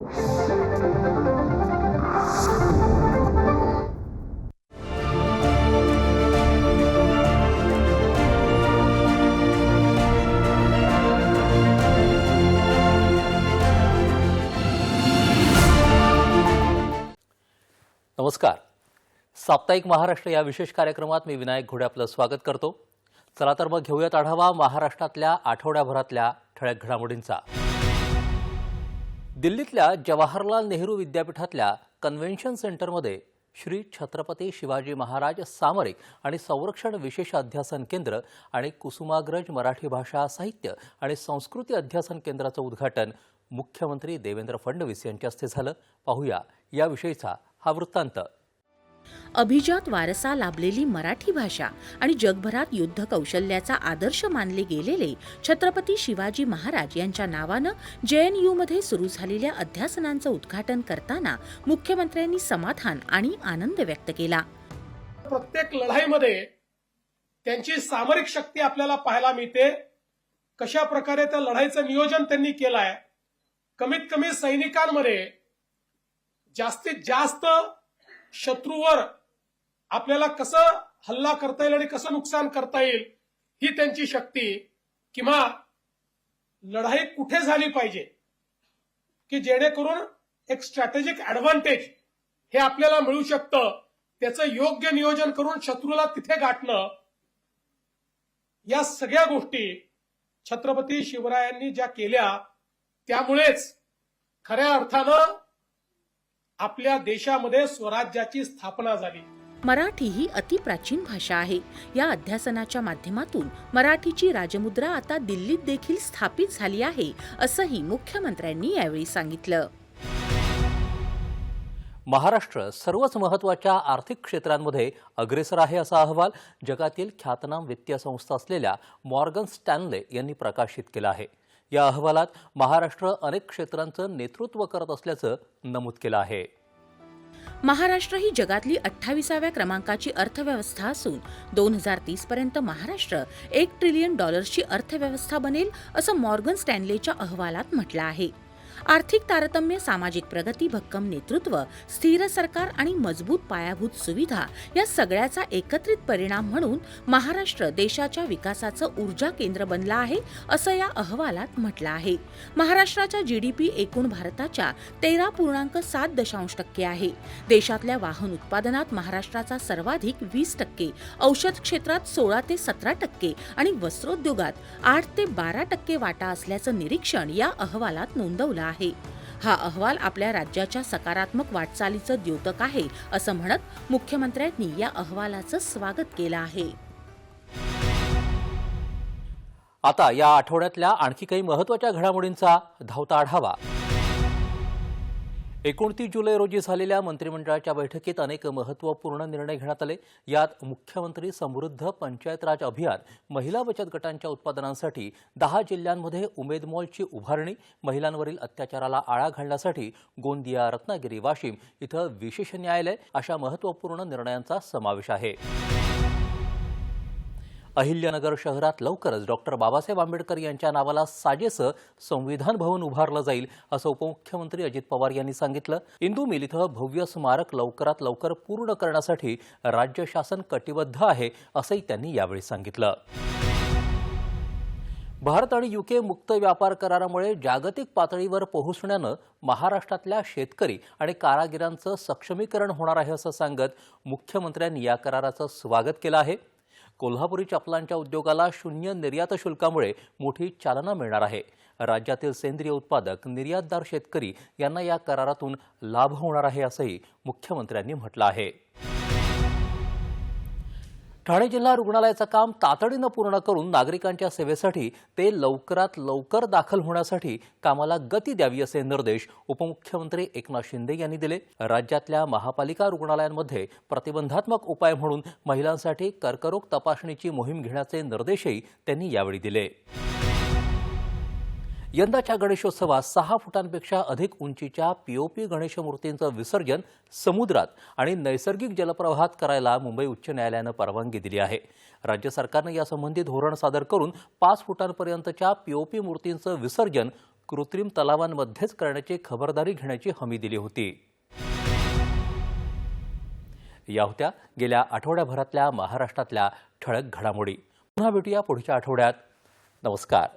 नमस्कार. साप्ताहिक महाराष्ट्र या विशेष कार्यक्रमात मी विनायक घोडे आपलं स्वागत करतो. चला तर मग घेऊयात आढावा महाराष्ट्रातल्या आठवड्याभरातल्या ठळक घडामोडींचा. दिल्लीतल्या जवाहरलाल नेहरू विद्यापीठातल्या कन्व्हेन्शन सेंटरमध्ये श्री छत्रपती शिवाजी महाराज सामरिक आणि संरक्षण विशेष अध्यासन केंद्र आणि कुसुमाग्रज मराठी भाषा साहित्य आणि संस्कृती अध्यासन केंद्राचं उद्घाटन मुख्यमंत्री देवेंद्र फडणवीस यांच्या हस्ते झालं. पाहूया याविषयीचा हा वृत्तांत. अभिजात वारसा लाभलेली मराठी भाषा आणि जगभरात युद्ध कौशल्याचा आदर्श मानले गेलेले छत्रपती शिवाजी महाराज यांच्या नावानं जेएनयूमध्ये सुरू झालेल्या अध्यासनांचं उद्घाटन करताना मुख्यमंत्र्यांनी समाधान आणि आनंद व्यक्त केला. प्रत्येक लढाईमध्ये त्यांची सामरिक शक्ती आपल्याला पाहायला मिळते. कशा प्रकारे त्या लढाईचं नियोजन त्यांनी केलं आहे कमीत कमी सैनिकांमध्ये जास्तीत जास्त शत्रूवर आपल्याला कसं हल्ला करता येईल आणि कसं नुकसान करता येईल ही त्यांची शक्ती किंवा लढाई कुठे झाली पाहिजे की जेणेकरून एक स्ट्रॅटेजिक ऍडव्हान्टेज हे आपल्याला मिळू शकतं त्याचं योग्य नियोजन करून शत्रूला तिथे गाठणं या सगळ्या गोष्टी छत्रपती शिवरायांनी ज्या केल्या त्यामुळेच खऱ्या अर्थानं आपल्या देशामध्ये स्वराज्याची स्थापना झाली. मराठी ही अतिप्राचीन भाषा आहे. या अध्यासनाच्या माध्यमातून मराठीची राजमुद्रा आता दिल्लीत देखील स्थापित झाली आहे असंही मुख्यमंत्र्यांनी यावेळी सांगितलं. महाराष्ट्र सर्वच महत्त्वाच्या आर्थिक क्षेत्रांमध्ये अग्रेसर आहे असा अहवाल जगातील ख्यातनाम वित्तीय संस्था असलेल्या मॉर्गन स्टॅनले यांनी प्रकाशित केला आहे. या अहवालात महाराष्ट्र अनेक क्षेत्रांचं नेतृत्व करत असल्याचं नमूद केलं आहे. महाराष्ट्र ही जगातली अठ्ठावीसाव्या क्रमांकाची अर्थव्यवस्था असून दोन हजार तीस पर्यंत महाराष्ट्र एक ट्रिलियन डॉलर्सची अर्थव्यवस्था बनेल असं मॉर्गन स्टॅनलेच्या अहवालात म्हटलं आहे. आर्थिक तारतम्य सामाजिक प्रगती भक्कम नेतृत्व स्थिर सरकार आणि मजबूत पायाभूत सुविधा या सगळ्याचा एकत्रित परिणाम म्हणून महाराष्ट्र देशाच्या विकासाचं ऊर्जा केंद्र बनला आहे असं या अहवालात म्हटलं आहे. महाराष्ट्राच्या जीडीपी एकूण भारताच्या तेरा पूर्णांक सात दशांश टक्के आहे. देशातल्या वाहन उत्पादनात महाराष्ट्राचा सर्वाधिक वीस टक्के औषध क्षेत्रात सोळा ते सतरा टक्के आणि वस्त्रोद्योगात आठ ते बारा टक्के वाटा असल्याचं निरीक्षण या अहवालात नोंदवलं आहे. हा अहवाल आपल्या राज्याच्या सकारात्मक वाटचालीचं द्योतक आहे असं म्हणत मुख्यमंत्र्यांनी या अहवालाचं स्वागत केलं आहे. आता या आठवड्यातल्या आणखी काही महत्त्वाच्या घडामोडींचा धावता आढावा. एकोणतीस जुलै रोजी झालेल्या मंत्रिमंडळाच्या बैठकीत अनेक महत्त्वपूर्ण निर्णय घेण्यात आले. यात मुख्यमंत्री समृद्ध पंचायत राज अभियान महिला बचत गटांच्या उत्पादनांसाठी दहा जिल्ह्यांमध्ये उमेद मॉलची उभारणी महिलांवरील अत्याचाराला आळा घालण्यासाठी गोंदिया रत्नागिरी वाशिम इथं विशेष न्यायालय अशा महत्त्वपूर्ण निर्णयांचा समावेश आहे. अहिल्यानगर शहरात लवकरच डॉक्टर बाबासाहेब आंबेडकर यांच्या नावाला साजेसं संविधान भवन उभारलं जाईल असं उपमुख्यमंत्री अजित पवार यांनी सांगितलं. इंदू मिल इथं भव्य स्मारक लवकरात लवकर पूर्ण करण्यासाठी राज्य शासन कटिबद्ध आहे असंही त्यांनी यावेळी सांगितलं. भारत आणि युके मुक्त व्यापार करारामुळे जागतिक पातळीवर पोहोचण्यानं महाराष्ट्रातल्या शेतकरी आणि कारागिरांचं सक्षमीकरण होणार आहे असं सांगत मुख्यमंत्र्यांनी या कराराचं स्वागत केलं आहे. कोल्हापुरी चपलांच्या उद्योगाला शून्य निर्यात शुल्कामुळे मोठी चालना मिळणार आहे. राज्यातील सेंद्रिय उत्पादक निर्यातदार शेतकरी यांना या करारातून लाभ होणार आहे असंही मुख्यमंत्र्यांनी म्हटलं आहे. ठाणे जिल्हा रुग्णालयाचं काम तातडीनं पूर्ण करून नागरिकांच्या सेवेसाठी ते लवकरात लवकर दाखल होण्यासाठी कामाला गती द्यावी असे निर्देश उपमुख्यमंत्री एकनाथ शिंदे यांनी दिले. राज्यातल्या महापालिका रुग्णालयांमध्ये प्रतिबंधात्मक उपाय म्हणून महिलांसाठी कर्करोग तपासणीची मोहीम घेण्याचे निर्देशही त्यांनी यावेळी दिले. यंदाच्या गणेशोत्सवात सहा फुटांपेक्षा अधिक उंचीच्या पीओपी गणेश मूर्तींचं विसर्जन समुद्रात आणि नैसर्गिक जलप्रवाहात करायला मुंबई उच्च न्यायालयानं परवानगी दिली आहे. राज्य सरकारनं यासंबंधी धोरण सादर करून पाच फुटांपर्यंतच्या पीओपी मूर्तींचं विसर्जन कृत्रिम तलावांमध्येच करण्याची खबरदारी घेण्याची हमी दिली होती. या होत्या गेल्या आठवड्याभरातल्या महाराष्ट्रातल्या ठळक घडामोडी. पुन्हा भेटूया पुढच्या आठवड्यात. नमस्कार.